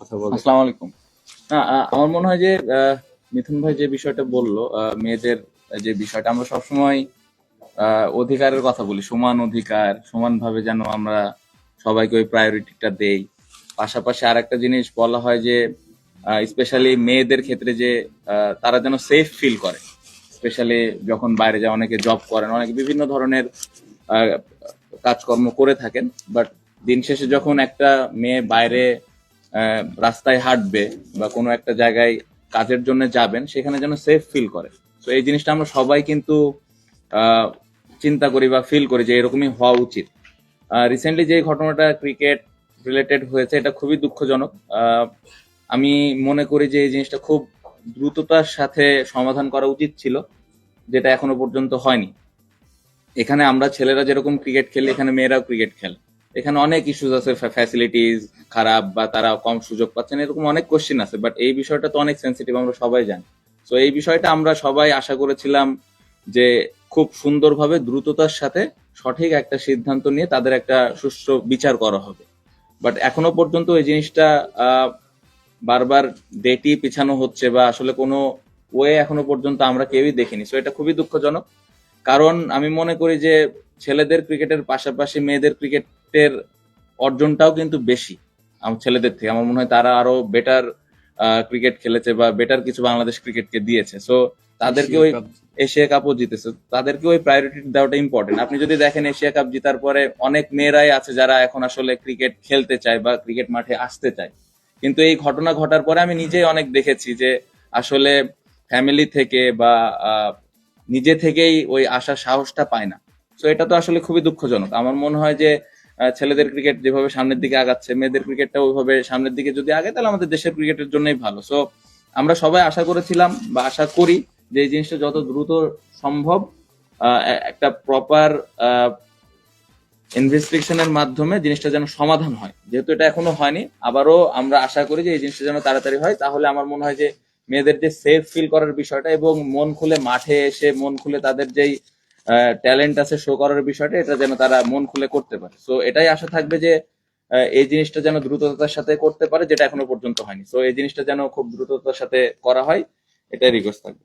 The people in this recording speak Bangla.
কথা আসসালামু আলাইকুম। না আমার মনে হয় যে মিথুন ভাই যে বিষয়টা বলল মেয়েদের যে বিষয়টা, আমরা সবসময় অধিকারের কথা বলি, সমান অধিকার, সমানভাবে যেন আমরা সবাইকে ওই প্রায়োরিটিটা দেই। পাশাপাশি আর একটা জিনিস বলা হয় যে স্পেশালি মেয়েদের ক্ষেত্রে যে তারা যেন সেফ ফিল করে। স্পেশালি যখন বাইরে যায়, অনেকে জব করেন, অনেকে বিভিন্ন ধরনের কাজকর্ম করে থাকেন বাট দিন শেষে যখন একটা মেয়ে বাইরে রাস্তায় হাঁটবে বা কোনো একটা জায়গায় কাজের জন্য যাবেন, সেখানে যেন সেফ ফিল করে। তো এই জিনিসটা আমরা সবাই কিন্তু চিন্তা করি বা ফিল করি যে এরকমই হওয়া উচিত। রিসেন্টলি যে ঘটনাটা ক্রিকেট রিলেটেড হয়েছে, এটা খুবই দুঃখজনক। আমি মনে করি যে এই জিনিসটা খুব দ্রুততার সাথে সমাধান করা উচিত ছিল, যেটা এখনও পর্যন্ত হয়নি। এখানে আমরা ছেলেরা যেরকম ক্রিকেট খেলি এখানে মেয়েরাও ক্রিকেট খেলে। এখানে অনেক ইস্যুস আছে ফ্যাসিলিটিস খারাপ বা তারা কম সুযোগ পাচ্ছেন, এরকম অনেক কোশ্চেন আছে বাট এই বিষয়টা তো অনেক সেন্সিটিভ আমরা সবাই জানি। তো এই বিষয়টা আমরা সবাই আশা করেছিলাম যে খুব সুন্দরভাবে দ্রুততার সাথে সঠিক একটা সিদ্ধান্ত নিয়ে তাদের একটা সুষ্ঠু বিচার করা হবে। বাট এখনও পর্যন্ত এই জিনিসটা বারবার ডেটই পিছানো হচ্ছে বা আসলে কোনো ওয়ে এখনও পর্যন্ত আমরা কেউই দেখিনি। সো এটা খুবই দুঃখজনক। কারণ আমি মনে করি যে ছেলেদের ক্রিকেটের পাশাপাশি মেয়েদের ক্রিকেটের অর্জনটাও কিন্তু বেশি আমার ছেলেদের থেকে। আমার মনে হয় তারা আরও বেটার ক্রিকেট খেলেছে বা বেটার কিছু বাংলাদেশ ক্রিকেটকে দিয়েছে। সো তাদেরকে ওই এশিয়া কাপও জিতেছে। তাদেরকে ওই প্রায়োরিটি দেওয়াটা ইম্পর্টেন্ট আপনি যদি দেখেন এশিয়া কাপ জিতার পরে অনেক মেয়েরাই আছে যারা এখন আসলে ক্রিকেট খেলতে চায় বা ক্রিকেট মাঠে আসতে চায়। কিন্তু এই ঘটনা ঘটার পরে আমি নিজেই অনেক দেখেছি যে আসলে ফ্যামিলি থেকে বা নিজে থেকেই ওই আসার সাহসটা পায় না। তো এটা তো আসলে খুবই দুঃখজনক। আমার মনে হয় যে ছেলেদের ক্রিকেট যেভাবে সামনের দিকে আগাচ্ছে, মেয়েদের ক্রিকেটটা ওইভাবে সামনের দিকে যদি আগে তাহলে আমাদের দেশের ক্রিকেটের জন্যই ভালো। সো আমরা সবাই আশা করেছিলাম বা আশা করি যে এই জিনিসটা যত দ্রুত সম্ভব একটা প্রপার ইনভেস্টিগেশনের মাধ্যমে জিনিসটা যেন সমাধান হয়। যেহেতু এটা এখনও হয়নি, আবারও আমরা আশা করি যে এই জিনিসটা যেন তাড়াতাড়ি হয়। তাহলে আমার মনে হয় যে মেয়েদের যে সেফ ফিল করার বিষয়টা এবং মন খুলে মাঠে এসে, মন খুলে তাদের যেই ট্যালেন্ট আছে শো করার বিষয়টা, এটা যেন তারা মন খুলে করতে পারে। সো এটাই আশা থাকবে যে এই জিনিসটা যেন দ্রুততার সাথে করতে পারে, যেটা এখনও পর্যন্ত হয়নি। সো এই জিনিসটা যেন খুব দ্রুততার সাথে করা হয়, এটাই রিকোয়েস্ট থাকবে।